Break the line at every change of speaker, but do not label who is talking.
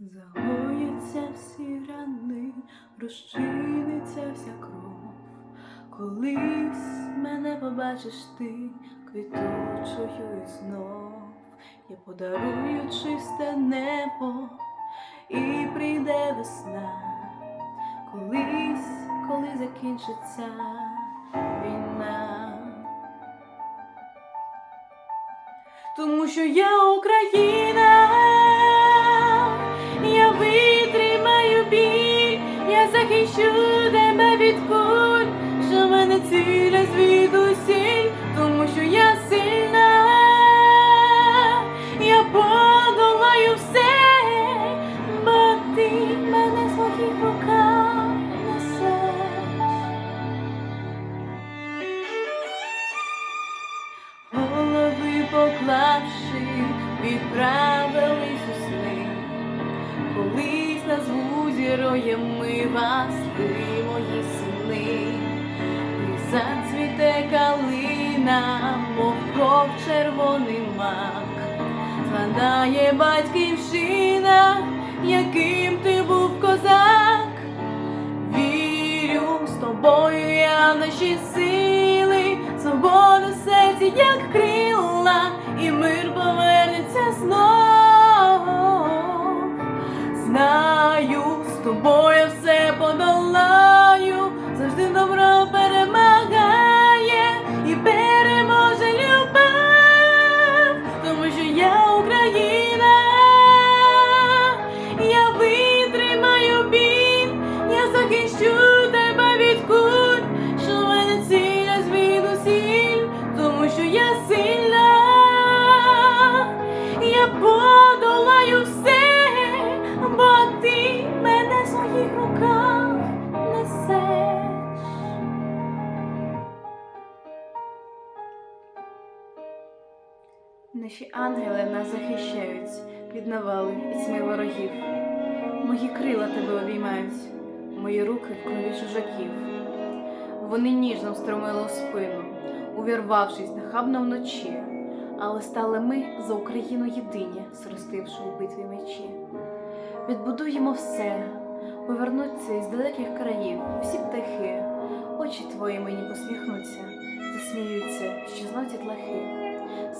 Загояться всі рани, розчиниться вся кров. Колись мене побачиш ти квітучою і знов. Я подарую чисте небо і прийде весна. Колись, коли закінчиться війна. Тому що я Україна, захищу тебе від куль, що мене ціля звідусіль, тому що я сильна, я подолаю все, бо ти мене в своїх руках несеш. Голови поклавши, відправились у сни. Колись назву героями вас, ви мої сини. І зацвіте калина, мов кров червоний мак. Згадає батьківщина, яким ти був козак. Вірю з тобою я наші сили, свободу серці, як крила, і мир Наші ангели нас захищають від навали і тьми ворогів. Мої крила тебе обіймають, мої руки в крові чужаків. Вони ніжно встромили у спину, увірвавшись нахабно вночі, але стали ми за Україну єдині, сростивши у битві мечі. Відбудуємо все, повернуться із далеких країв, всі птахи, очі твої мені посміхнуться, засміються, щезнуть дітлахи.